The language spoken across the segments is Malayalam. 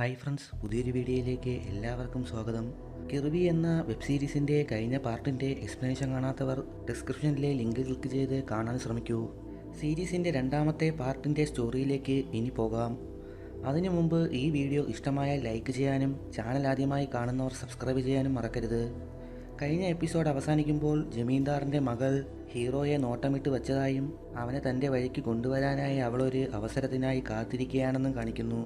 ഹായ് ഫ്രണ്ട്സ് പുതിയൊരു വീഡിയോയിലേക്ക് എല്ലാവർക്കും സ്വാഗതം. കിർബി എന്ന വെബ് സീരീസിന്റെ കഴിഞ്ഞ പാർട്ടിന്റെ എക്സ്പ്ലനേഷൻ കാണാത്തവർ ഡിസ്ക്രിപ്ഷനിലെ ലിങ്ക് ക്ലിക്ക് ചെയ്ത് കാണാൻ ശ്രമിക്കൂ. സീരീസിന്റെ രണ്ടാമത്തെ പാർട്ടിന്റെ സ്റ്റോറിയിലേക്ക് ഇനി പോകാം. അതിനു മുമ്പ് ഈ വീഡിയോ ഇഷ്ടമായാൽ ലൈക്ക് ചെയ്യാനും ചാനൽ ആദ്യമായി കാണുന്നവർ സബ്സ്ക്രൈബ് ചെയ്യാനും മറക്കരുത്. കഴിഞ്ഞ എപ്പിസോഡ് അവസാനിക്കുമ്പോൾ ജമീന്ദാറിന്റെ മകൾ ഹീറോയെ നോട്ടമിട്ട് വെച്ചതായും അവനെ തന്റെ വഴിക്ക് കൊണ്ടുവരാനായി അവളൊരു അവസരത്തിനായി കാത്തിരിക്കുകയാണെന്നും കാണിക്കുന്നു.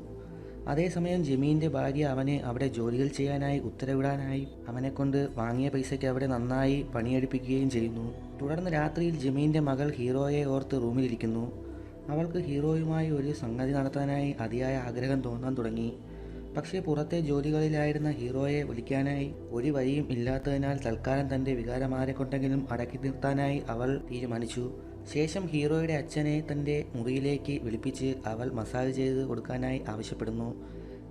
അതേസമയം ജമീന്റെ ഭാര്യ അവനെ അവിടെ ജോലികൾ ചെയ്യാനായി ഉത്തരവിടാനായി അവനെ കൊണ്ട് വാങ്ങിയ പൈസയ്ക്ക് അവിടെ നന്നായി പണിയെടുപ്പിക്കുകയും ചെയ്യുന്നു. തുടർന്ന് രാത്രിയിൽ ജമീന്റെ മകൾ ഹീറോയെ ഓർത്ത് റൂമിലിരിക്കുന്നു. അവൾക്ക് ഹീറോയുമായി ഒരു സംഗതി നടത്താനായി അതിയായ ആഗ്രഹം തോന്നാൻ തുടങ്ങി. പക്ഷേ പുറത്തെ ജോലികളിലായിരുന്ന ഹീറോയെ വിളിക്കാനായി ഒരു വഴിയും ഇല്ലാത്തതിനാൽ തൽക്കാലം തന്റെ വികാരമാരെ കൊണ്ടെങ്കിലും അടക്കി നിർത്താനായി അവൾ തീരുമാനിച്ചു. ശേഷം ഹീറോയുടെ അച്ഛനെ തന്റെ മുറിയിലേക്ക് വിളിപ്പിച്ച് അവൾ മസാജ് ചെയ്ത് കൊടുക്കാനായി ആവശ്യപ്പെടുന്നു.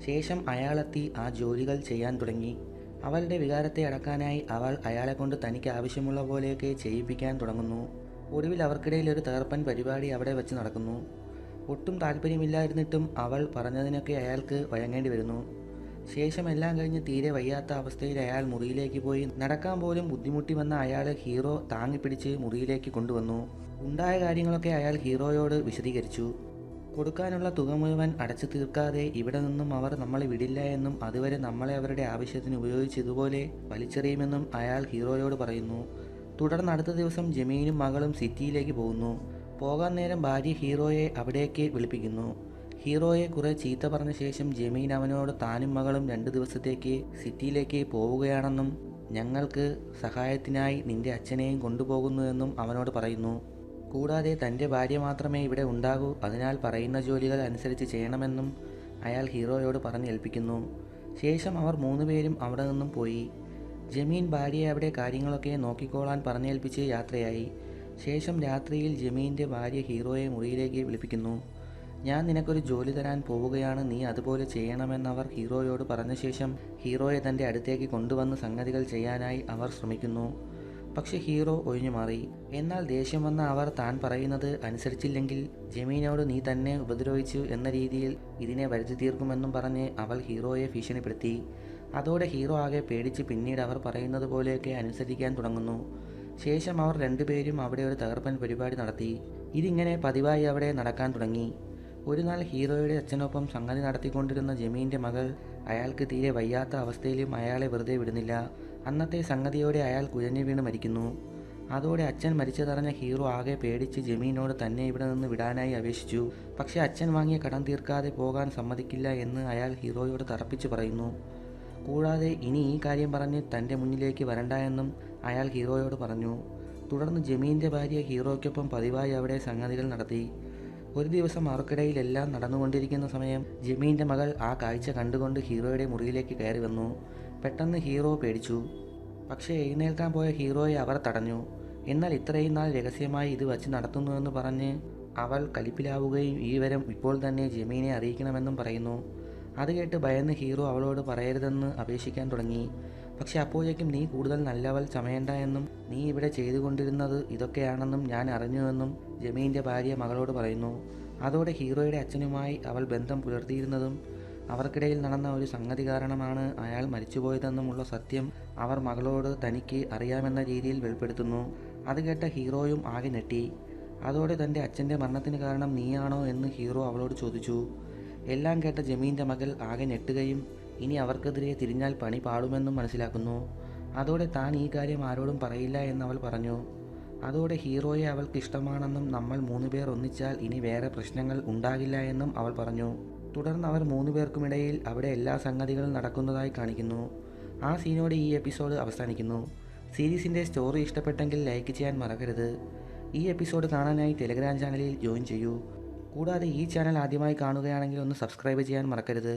ശേഷം അയാളെത്തി ആ ജോലികൾ ചെയ്യാൻ തുടങ്ങി. അവളുടെ വികാരത്തെ അടക്കാനായി അവൾ അയാളെ കൊണ്ട് തനിക്ക് ആവശ്യമുള്ള പോലെയൊക്കെ ചെയ്യിപ്പിക്കാൻ തുടങ്ങുന്നു. ഒടുവിൽ അവർക്കിടയിൽ ഒരു തകർപ്പൻ പരിപാടി അവിടെ വെച്ച് നടക്കുന്നു. ഒട്ടും താല്പര്യമില്ലായിരുന്നിട്ടും അവൾ പറഞ്ഞതിനൊക്കെ അയാൾക്ക് വഴങ്ങേണ്ടി വരുന്നു. ശേഷം എല്ലാം കഴിഞ്ഞ് തീരെ വയ്യാത്ത അവസ്ഥയിൽ അയാൾ മുറിയിലേക്ക് പോയി. നടക്കാൻ പോലും ബുദ്ധിമുട്ടി വന്ന അയാൾ ഹീറോ താങ്ങിപ്പിടിച്ച് മുറിയിലേക്ക് കൊണ്ടുവന്നു. ഉണ്ടായ കാര്യങ്ങളൊക്കെ അയാൾ ഹീറോയോട് വിശദീകരിച്ചു. കൊടുക്കാനുള്ള തുക മുഴുവൻ അടച്ചു തീർക്കാതെ ഇവിടെ നിന്നും അവർ നമ്മളെ വിടില്ല എന്നും അതുവരെ നമ്മളെ അവരുടെ ആവശ്യത്തിന് ഉപയോഗിച്ച് ഇതുപോലെ വലിച്ചെറിയുമെന്നും അയാൾ ഹീറോയോട് പറയുന്നു. തുടർന്ന് അടുത്ത ദിവസം ജമീനും മകളും സിറ്റിയിലേക്ക് പോകുന്നു. പോകാൻ നേരം ഭാര്യ ഹീറോയെ അവിടേക്ക് വിളിപ്പിക്കുന്നു. ഹീറോയെ കുറെ ചീത്ത പറഞ്ഞ ശേഷം ജമീൻ അവനോട് താനും മകളും രണ്ട് ദിവസത്തേക്ക് സിറ്റിയിലേക്ക് പോവുകയാണെന്നും ഞങ്ങൾക്ക് സഹായത്തിനായി നിന്റെ അച്ഛനെയും കൊണ്ടുപോകുന്നുവെന്നും അവനോട് പറയുന്നു. കൂടാതെ തന്റെ ഭാര്യ മാത്രമേ ഇവിടെ ഉണ്ടാകൂ. അതിനാൽ പറയുന്ന ജോലികൾ അനുസരിച്ച് ചെയ്യണമെന്നും അയാൾ ഹീറോയോട് പറഞ്ഞേൽപ്പിക്കുന്നു. ശേഷം അവർ മൂന്നുപേരും അവിടെ നിന്നും പോയി. ജമീൻ ഭാര്യയെ അവിടെ കാര്യങ്ങളൊക്കെ നോക്കിക്കോളാൻ പറഞ്ഞേൽപ്പിച്ച് യാത്രയായി. ശേഷം രാത്രിയിൽ ജമീന്റെ ഭാര്യ ഹീറോയെ മുറിയിലേക്ക് വിളിപ്പിക്കുന്നു. ഞാൻ നിനക്കൊരു ജോലി തരാൻ പോവുകയാണ്. നീ അതുപോലെ ചെയ്യണമെന്നവർ ഹീറോയോട് പറഞ്ഞ ശേഷം ഹീറോയെ തന്റെ അടുത്തേക്ക് കൊണ്ടുവന്ന് സംഗതികൾ ചെയ്യാനായി അവർ ശ്രമിക്കുന്നു. പക്ഷെ ഹീറോ ഒഴിഞ്ഞു മാറി. എന്നാൽ ദേഷ്യം വന്ന അവർ താൻ പറയുന്നത് അനുസരിച്ചില്ലെങ്കിൽ ജമീനോട് നീ തന്നെ ഉപദ്രവിച്ചു എന്ന രീതിയിൽ ഇതിനെ വരുത്തി തീർക്കുമെന്നും പറഞ്ഞ് അവൾ ഹീറോയെ ഭീഷണിപ്പെടുത്തി. അതോടെ ഹീറോ ആകെ പേടിച്ച് പിന്നീട് അവർ പറയുന്നത് പോലെയൊക്കെ അനുസരിക്കാൻ തുടങ്ങുന്നു. ശേഷം അവർ രണ്ടുപേരും അവിടെ ഒരു തകർപ്പൻ പരിപാടി നടത്തി. ഇതിങ്ങനെ പതിവായി അവിടെ നടക്കാൻ തുടങ്ങി. ഒരു നാൾ ഹീറോയുടെ അച്ഛനൊപ്പം സംഗതി നടത്തിക്കൊണ്ടിരുന്ന ജമീന്റെ മകൾ അയാൾക്ക് തീരെ വയ്യാത്ത അവസ്ഥയിലും അയാളെ വെറുതെ വിടുന്നില്ല. അന്നത്തെ സംഗതിയോടെ അയാൾ കുഴഞ്ഞു വീണ് മരിക്കുന്നു. അതോടെ അച്ഛൻ മരിച്ചതറിഞ്ഞ ഹീറോ ആകെ പേടിച്ച് ജമീനോട് തന്നെ ഇവിടെ നിന്ന് വിടാനായി അപേക്ഷിച്ചു. പക്ഷേ അച്ഛൻ വാങ്ങിയ കടം തീർക്കാതെ പോകാൻ സമ്മതിക്കില്ല എന്ന് അയാൾ ഹീറോയോട് തറപ്പിച്ച് പറയുന്നു. കൂടാതെ ഇനി ഈ കാര്യം പറഞ്ഞ് തന്റെ മുന്നിലേക്ക് വരണ്ട എന്നും അയാൾ ഹീറോയോട് പറഞ്ഞു. തുടർന്ന് ജമീന്റെ ഭാര്യ ഹീറോയ്ക്കൊപ്പം പതിവായി അവിടെ സംഗതികൾ നടത്തി. ഒരു ദിവസം അവർക്കിടയിലെല്ലാം നടന്നുകൊണ്ടിരിക്കുന്ന സമയം ജമീന്റെ മകൾ ആ കാഴ്ച കണ്ടുകൊണ്ട് ഹീറോയുടെ മുറിയിലേക്ക് കയറി വന്നു. പെട്ടെന്ന് ഹീറോ പേടിച്ചു. പക്ഷേ എഴുന്നേൽക്കാൻ പോയ ഹീറോയെ അവർ തടഞ്ഞു. എന്നാൽ ഇത്രയും നാൾ രഹസ്യമായി ഇത് വച്ച് നടത്തുന്നുവെന്ന് പറഞ്ഞ് അവൾ കലിപ്പിലാവുകയും ഈ വരം ഇപ്പോൾ തന്നെ ജമീനെ അറിയിക്കണമെന്നും പറയുന്നു. അത് കേട്ട് ഭയന്ന് ഹീറോ അവളോട് പറയരുതെന്ന് അപേക്ഷിക്കാൻ തുടങ്ങി. പക്ഷെ അപ്പോഴേക്കും നീ കൂടുതൽ നല്ലവൾ ചമയണ്ട എന്നും നീ ഇവിടെ ചെയ്തുകൊണ്ടിരുന്നത് ഇതൊക്കെയാണെന്നും ഞാൻ അറിഞ്ഞുവെന്നും ജമീന്റെ ഭാര്യ മകളോട് പറയുന്നു അതോടെ ഹീറോയുടെ അച്ഛനുമായി അവൾ ബന്ധം പുലർത്തിയിരുന്നതും അവർക്കിടയിൽ നടന്ന ഒരു സംഗതി കാരണമാണ് അയാൾ മരിച്ചുപോയതെന്നുമുള്ള സത്യം അവർ മകളോട് തനിക്ക് അറിയാമെന്ന രീതിയിൽ വെളിപ്പെടുത്തുന്നു. അത് കേട്ട ഹീറോയും ആകെ ഞെട്ടി. അതോടെ തന്റെ അച്ഛന്റെ മരണത്തിന് കാരണം നീയാണോ എന്ന് ഹീറോ അവളോട് ചോദിച്ചു. എല്ലാം കേട്ട ജമീന്റെ മകൾ ആകെ ഞെട്ടുകയും ഇനി അവർക്കെതിരെ തിരിഞ്ഞാൽ പണി പാടുമെന്നും മനസ്സിലാക്കുന്നു. അതോടെ താൻ ഈ കാര്യം ആരോടും പറയില്ല എന്നവൾ പറഞ്ഞു. അതോടെ ഹീറോയെ അവൾക്ക് ഇഷ്ടമാണെന്നും നമ്മൾ മൂന്നുപേർ ഒന്നിച്ചാൽ ഇനി വേറെ പ്രശ്നങ്ങൾ ഉണ്ടാകില്ല എന്നും അവൾ പറഞ്ഞു. തുടർന്ന് അവർ മൂന്ന് പേർക്കുമിടയിൽ അവിടെ എല്ലാ സംഗതികളും നടക്കുന്നതായി കാണിക്കുന്നു. ആ സീനോടെ ഈ എപ്പിസോഡ് അവസാനിക്കുന്നു. സീരീസിന്റെ സ്റ്റോറി ഇഷ്ടപ്പെട്ടെങ്കിൽ ലൈക്ക് ചെയ്യാൻ മറക്കരുത്. ഈ എപ്പിസോഡ് കാണാനായി ടെലിഗ്രാം ചാനലിൽ ജോയിൻ ചെയ്യൂ. കൂടാതെ ഈ ചാനൽ ആദ്യമായി കാണുകയാണെങ്കിൽ ഒന്ന് സബ്സ്ക്രൈബ് ചെയ്യാൻ മറക്കരുത്.